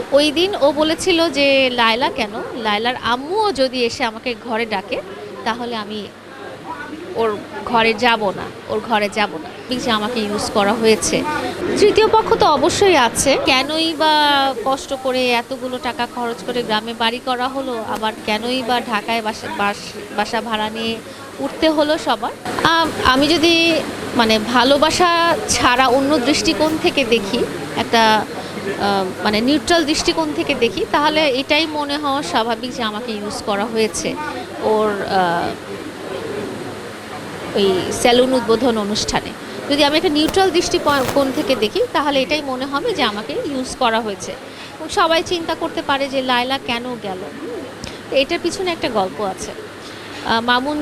তো ওই দিন ও বলেছিল যে, লায়লা কেন? লায়লার আম্মুও যদি এসে আমাকে ঘরে ডাকে, তাহলে আমি ওর ঘরে যাব না, ওর ঘরে যাব না। যে আমাকে ইউজ করা হয়েছে। তৃতীয় পক্ষ তো অবশ্যই আছে। কেনই বা কষ্ট করে এতগুলো টাকা খরচ করে গ্রামে বাড়ি করা হলো, আবার কেনই বা ঢাকায় বাসা, বাস- ভাড়া নিয়ে উঠতে হলো সবার? আমি যদি মানে ভালোবাসা ছাড়া অন্য দৃষ্টিকোণ থেকে দেখি, একটা মানে নিউট্রাল দৃষ্টিকোণ থেকে দেখি, তাহলে এটাই মনে হওয়া স্বাভাবিক যে আমাকে ইউজ করা হয়েছে। ওর ওই স্যালুন উদ্বোধন অনুষ্ঠানে। যদি আমি একটা নিউট্রাল দৃষ্টিকোণ থেকে দেখি, তাহলে এটাই মনে হবে যে আমাকে ইউজ করা হয়েছে। সবাই চিন্তা করতে পারে যে লায়লা কেন গেল। এটার পিছনে একটা গল্প আছে। মামুন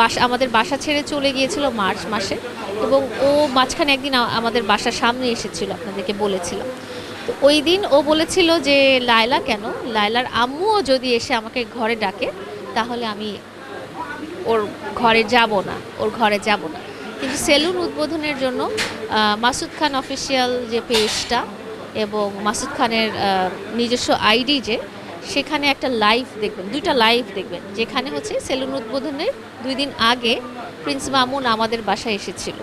বাসা, আমাদের বাসা ছেড়ে চলে গিয়েছিল মার্চ মাসে। এবং ও মাঝখানে একদিন আমাদের বাসার সামনে এসেছিল, আপনাদেরকে বলেছিলাম। তো ওই দিন ও বলেছিল যে, লায়লা কেন? লায়লার আম্মুও যদি এসে আমাকে ঘরে ডাকে, তাহলে আমি ওর ঘরে যাব না, ওর ঘরে যাব না। কিন্তু সেলুন উদ্বোধনের জন্য মাসুদ খান অফিসিয়াল যে পেজটা এবং মাসুদ খানের নিজস্ব আইডি যে, সেখানে একটা লাইভ দেখবেন, দুইটা লাইভ দেখবেন, যেখানে হচ্ছে সেলুন উদ্বোধনের দুই দিন আগে প্রিন্স মামুন আমাদের বাসায় এসেছিল।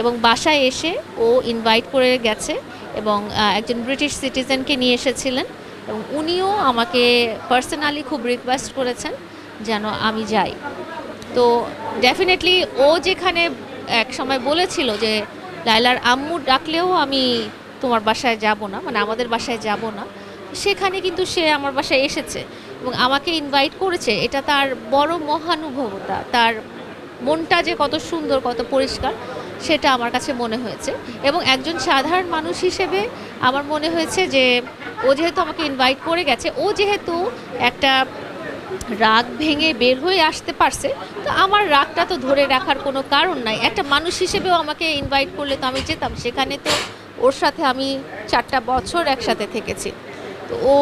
এবং বাসায় এসে ও ইনভাইট করে গেছে এবং একজন ব্রিটিশ সিটিজেনকে নিয়ে এসেছিলেন এবং উনিও আমাকে পার্সোনালি খুব রিকোয়েস্ট করেছেন যেন আমি যাই। তো ডেফিনেটলি ও যেখানে এক সময় বলেছিল যে লাইলার আম্মু ডাকলেও আমি তোমার বাসায় যাব না মানে আমাদের বাসায় যাব না। সেখানে কিন্তু সে আমার বাসায় এসেছে এবং আমাকে ইনভাইট করেছে। এটা তার বড় মহানুভবতা, তার মনটা যে কত সুন্দর, কত পরিষ্কার সেটা আমার কাছে মনে হয়েছে। এবং একজন সাধারণ মানুষ হিসেবে আমার মনে হয়েছে যে, ও যেহেতু আমাকে ইনভাইট করে গেছে, ও যেহেতু একটা রাগ ভেঙে বের হয়ে আসতে পারছে, তো আমার রাগটা তো ধরে রাখার কোনো কারণ নাই। একটা মানুষ হিসেবেও আমাকে ইনভাইট করলে তো আমি যেতাম, সেখানে তো ওর সাথে আমি চারটা বছর একসাথে থেকেছি। তো ও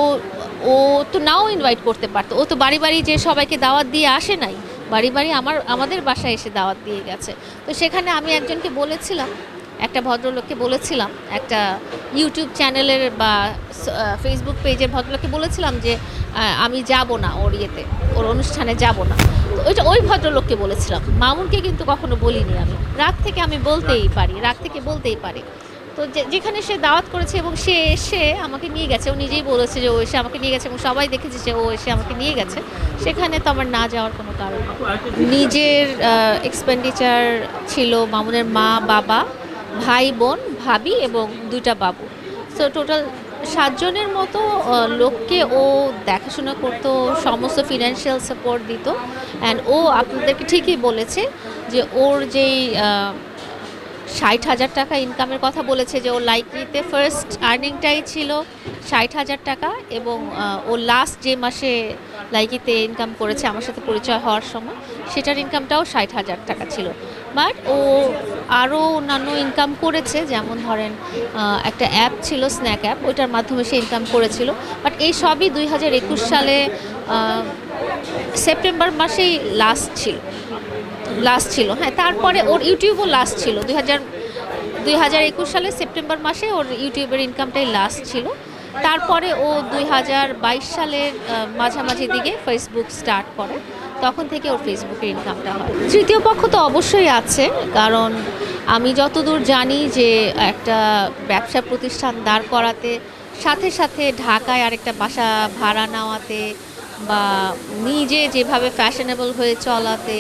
ও তো নাও ইনভাইট করতে পারতো। ও তো বাড়ি বাড়ি যে সবাইকে দাওয়াত দিয়ে আসে নাই। বাড়ি বাড়ি আমার আমাদের বাসায় এসে দাওয়াত দিয়ে গেছে। তো সেখানে আমি একজনকে বলেছিলাম একটা ভদ্রলোককে বলেছিলাম একটা ইউটিউব চ্যানেলের বা ফেসবুক পেজের ভদ্রলোককে বলেছিলাম যে আমি যাব না ওর ইয়েতে ওর অনুষ্ঠানে যাব না। তো ওইটা ওই ভদ্রলোককে বলেছিলাম। মামুনকে কিন্তু কখনো বলিনি আমি। রাগ থেকে আমি বলতেই পারি রাগ থেকে বলতেই পারি। তো যেখানে সে দাওয়াত করেছে এবং সে এসে আমাকে নিয়ে গেছে, ও নিজেই বলেছে যে ও এসে আমাকে নিয়ে গেছে এবং সবাই দেখেছে যে ও এসে আমাকে নিয়ে গেছে, সেখানে তো আমার না যাওয়ার কোনো কারণ নিজের এক্সপেন্ডিচার ছিল মামুনের মা, বাবা, ভাই, বোন, ভাবি এবং দুইটা বাবু। সো টোটাল সাতজনের মতো লোককে ও দেখাশোনা করতো, সমস্ত ফিনান্সিয়াল সাপোর্ট দিত। অ্যান্ড ও আপনাদেরকে ঠিকই বলেছে যে ওর যেই ষাট হাজার টাকা ইনকামের কথা বলেছে যে ও লাইকলিতে ফার্স্ট আর্নিংটাই ছিল ষাট হাজার টাকা এবং ও লাস্ট যে মাসে লাইকিতে ইনকাম করেছে আমার সাথে পরিচয় হওয়ার সময়, সেটার ইনকামটাও ষাট হাজার টাকা ছিল। বাট ও আরও অন্যান্য ইনকাম করেছে, যেমন ধরেন একটা অ্যাপ ছিল স্ন্যাক অ্যাপ ওইটার মাধ্যমে সে ইনকাম করেছিল। বাট এই সবই দুই হাজার একুশ সালে সেপ্টেম্বর মাসেই লাস্ট ছিল। লাস্ট ছিল। হ্যাঁ তারপরে ওর ইউটিউবও লাস্ট ছিল। দুই হাজার হাজার একুশ সালে সেপ্টেম্বর মাসে ওর ইউটিউবের ইনকামটাই লাস্ট ছিল। তারপরে ও দুই হাজার বাইশ সালের মাঝামাঝি দিকে ফেসবুক স্টার্ট করে। তখন থেকে ওর ফেসবুকের ইনকামটা হয়। তৃতীয় পক্ষ তো অবশ্যই আছে, কারণ আমি যতদূর জানি যে একটা ব্যবসা প্রতিষ্ঠান দাঁড় করাতে, সাথে সাথে ঢাকায় আরেকটা বাসা ভাড়া নেওয়াতে বা নিজে যেভাবে ফ্যাশনেবল হয়ে চলাতে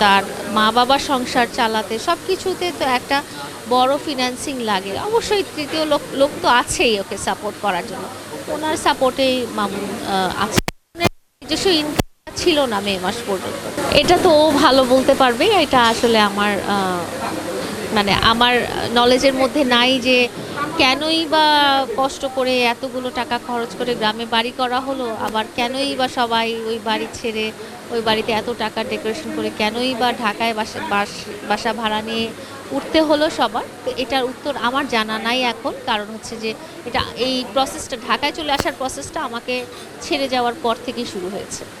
তার মা বাবার সংসার চালাতে সব কিছুতে তো একটা বড় ফিনান্সিং লাগে। অবশ্যই তৃতীয় লোক লোক তো আছেই ওকে সাপোর্ট করার জন্য। ওনার সাপোর্টেই মামুন আছে। নিজস্ব ইনকাম ছিল না মে মাস পর্যন্ত। এটা তো ও ভালো বলতে পারবে। এটা আসলে আমার মানে আমার নলেজের মধ্যে নাই যে কেনই বা কষ্ট করে এতগুলো টাকা খরচ করে গ্রামে বাড়ি করা হলো? আবার কেনই বা সবাই ওই বাড়ি ছেড়ে ওই বাড়িতে এত টাকা ডেকোরেশন করে কেনই বা ঢাকায় বাসা, বাস- ভাড়া নিয়ে উঠতে হলো সবার? তো এটার উত্তর আমার জানা নাই এখন। কারণ হচ্ছে যে এটা, এই প্রসেসটা ঢাকায় চলে আসার প্রসেসটা আমাকে ছেড়ে যাওয়ার পর থেকেই শুরু হয়েছে।